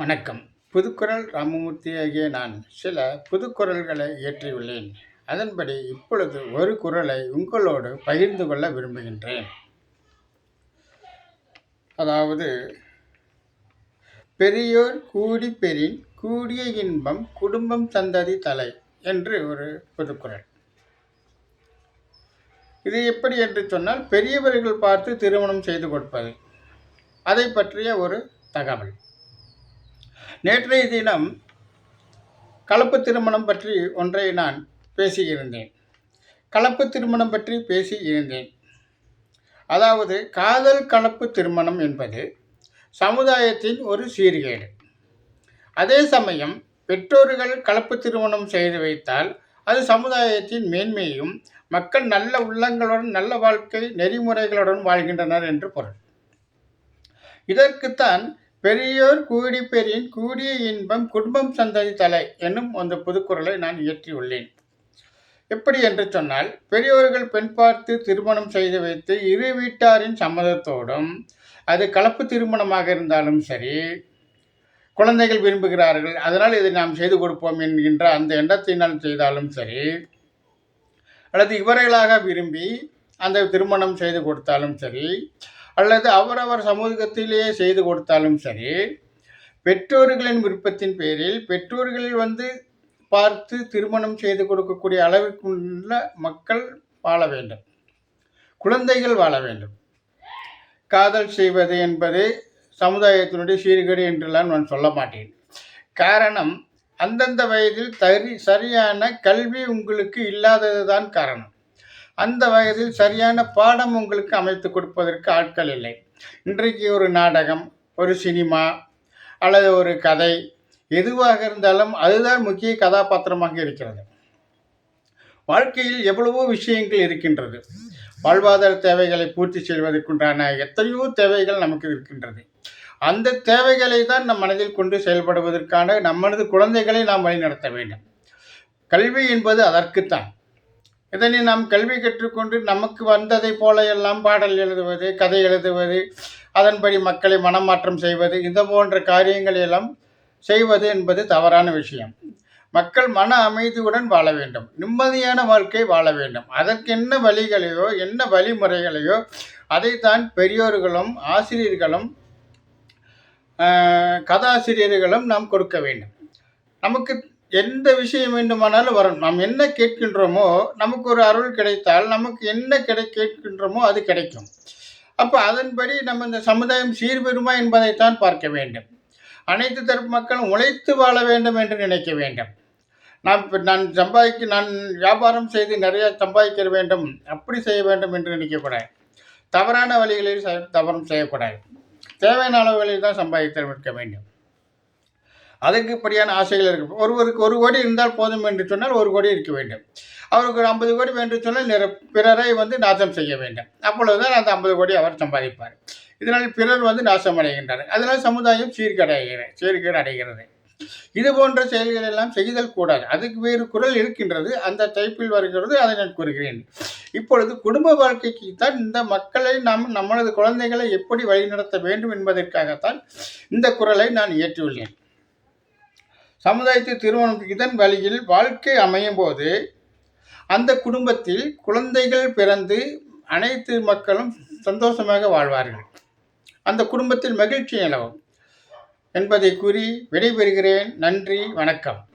வணக்கம். புதுக்குரல் ராமமூர்த்தி ஆகிய நான் சில புதுக்குரல்களை இயற்றியுள்ளேன். அதன்படி இப்பொழுது ஒரு குரலை உங்களோடு பகிர்ந்து கொள்ள விரும்புகின்றேன். அதாவது பெரியோர் கூடி பெறின் கூடிய இன்பம் குடும்பம் தந்ததி தலை என்று ஒரு புதுக்குரல். இது எப்படி என்று சொன்னால் பெரியவர்கள் பார்த்து திருமணம் செய்து கொடுப்பது. அதை பற்றிய ஒரு தகவல். நேற்றைய தினம் கலப்பு திருமணம் பற்றி ஒன்றை நான் பேசியிருந்தேன். கலப்பு திருமணம் பற்றி பேசி இருந்தேன் அதாவது காதல் கலப்பு திருமணம் என்பது சமுதாயத்தின் ஒரு சீர்கேடு. அதே சமயம் பெற்றோர்கள் கலப்பு திருமணம் செய்து வைத்தால் அது சமுதாயத்தின் மேன்மையும் மக்கள் நல்ல உள்ளங்களுடன் நல்ல வாழ்க்கை நெறிமுறைகளுடன் வாழ்கின்றனர் என்று பொருள். இதற்குத்தான் பெரியோர் கூடி பெறின் கூடிய இன்பம் குடும்பம் சந்ததி தலை என்னும் அந்த புதுக்குறளை நான் இயற்றியுள்ளேன். எப்படி என்று சொன்னால் பெரியோர்கள் பெண் பார்த்து திருமணம் செய்து வைத்து இரு வீட்டாரின் சம்மதத்தோடும் அது கலப்பு திருமணமாக இருந்தாலும் சரி குழந்தைகள் விரும்புகிறார்கள் அதனால் இதை நாம் செய்து கொடுப்போம் என்கின்ற அந்த எண்ணத்தினால் செய்தாலும் சரி அல்லது இவர்களாக விரும்பி அந்த திருமணம் செய்து கொடுத்தாலும் சரி அல்லது அவரவர் சமூகத்திலேயே செய்து கொடுத்தாலும் சரி பெற்றோர்களின் விருப்பத்தின் பேரில் பெற்றோர்கள் வந்து பார்த்து திருமணம் செய்து கொடுக்கக்கூடிய அளவுக்குள்ள மக்கள் வாழ வேண்டும். குழந்தைகள் வாழ வேண்டும். காதல் செய்வது என்பது சமுதாயத்தினுடைய சீர்கேடு என்றெல்லாம் நான் சொல்ல மாட்டேன். காரணம் அந்தந்த வயதில் தரி சரியான கல்வி உங்களுக்கு இல்லாதது தான் காரணம். அந்த வயதில் சரியான பாடம் உங்களுக்கு அமைத்து கொடுப்பதற்கு ஆட்கள் இல்லை. இன்றைக்கு ஒரு நாடகம் ஒரு சினிமா அல்லது ஒரு கதை எதுவாக இருந்தாலும் அதுதான் முக்கிய கதாபாத்திரமாக இருக்கிறது. வாழ்க்கையில் எவ்வளவோ விஷயங்கள் இருக்கின்றது. வாழ்வாதார தேவைகளை பூர்த்தி செய்வதற்குண்டான எத்தனையோ தேவைகள் நமக்கு இருக்கின்றது. அந்த தேவைகளை தான் நம் மனதில் கொண்டு செயல்படுவதற்கான நம்மளது குழந்தைகளை நாம் வழிநடத்த வேண்டும். கல்வி என்பது அதற்குத்தான். இதனை நாம் கல்வி கற்றுக்கொண்டு நமக்கு வந்ததை போல எல்லாம் பாடல் எழுதுவது கதை எழுதுவது அதன்படி மக்களை மனமாற்றம் செய்வது இந்த போன்ற காரியங்களை எல்லாம் செய்வது என்பது தவறான விஷயம். மக்கள் மன அமைதியுடன் வாழ வேண்டும். நிம்மதியான வாழ்க்கை வாழ வேண்டும். அதற்கு என்ன வழிகளையோ என்ன வழிமுறைகளையோ அதைத்தான் பெரியோர்களும் ஆசிரியர்களும் கதாசிரியர்களும் நாம் கொடுக்க வேண்டும். நமக்கு எந்த விஷயம் வேண்டுமானாலும் வரும் நாம் என்ன கேட்கின்றோமோ நமக்கு ஒரு அருள் கிடைத்தால் நமக்கு என்ன கிடை கேட்கின்றோமோ அது கிடைக்கும். அப்போ அதன்படி நம்ம இந்த சமுதாயம் சீர்பெறுமா என்பதைத்தான் பார்க்க வேண்டும். அனைத்து தரப்பு மக்களும் உழைத்து வாழ வேண்டும் என்று நினைக்க வேண்டும். நான் இப்போ நான் சம்பாதிக்க நான் வியாபாரம் செய்து நிறைய சம்பாதிக்க வேண்டும். அப்படி செய்ய வேண்டும் என்று நினைக்கக்கூடாது. தவறான வழிகளில் தவறும் செய்யக்கூடாது. தேவையான அளவுகளில் தான் சம்பாதித்திருக்க வேண்டும். அதுக்குப்படியான ஆசைகள் இருக்கும் ஒருவருக்கு ஒரு கோடி இருந்தால் போதும் என்று சொன்னால் ஒரு கோடி இருக்க வேண்டும். அவருக்கு ஒரு ஐம்பது கோடி வேண்டும் சொன்னால் நிற பிறரை வந்து நாசம் செய்ய வேண்டும். அப்பொழுதுதான் அந்த ஐம்பது கோடி அவர் சம்பாதிப்பார். இதனால் பிறர் வந்து நாசம் அடைகின்றனர் அதனால் சமுதாயம் சீர்கடைகிறது சீர்கேடு அடைகிறது இது போன்ற செயல்கள் எல்லாம் செய்தல் கூடாது. அதுக்கு வேறு குரல் இருக்கின்றது. அந்த டைப்பில் வருகிறது. அதை நான் கூறுகிறேன். இப்பொழுது குடும்ப வாழ்க்கைக்கு தான் இந்த மக்களை நாம் நம்மளது குழந்தைகளை எப்படி வழிநடத்த வேண்டும் என்பதற்காகத்தான் இந்த குரலை நான் இயற்றியுள்ளேன். சமுதாயத்தை திருமணம் இதன் வழியில் வாழ்க்கை அமையும் போது அந்த குடும்பத்தில் குழந்தைகள் பிறந்து அனைத்து மக்களும் சந்தோஷமாக வாழ்வார்கள். அந்த குடும்பத்தில் மகிழ்ச்சி நிலவும். என்பதை கூறி விடைபெறுகிறேன். நன்றி. வணக்கம்.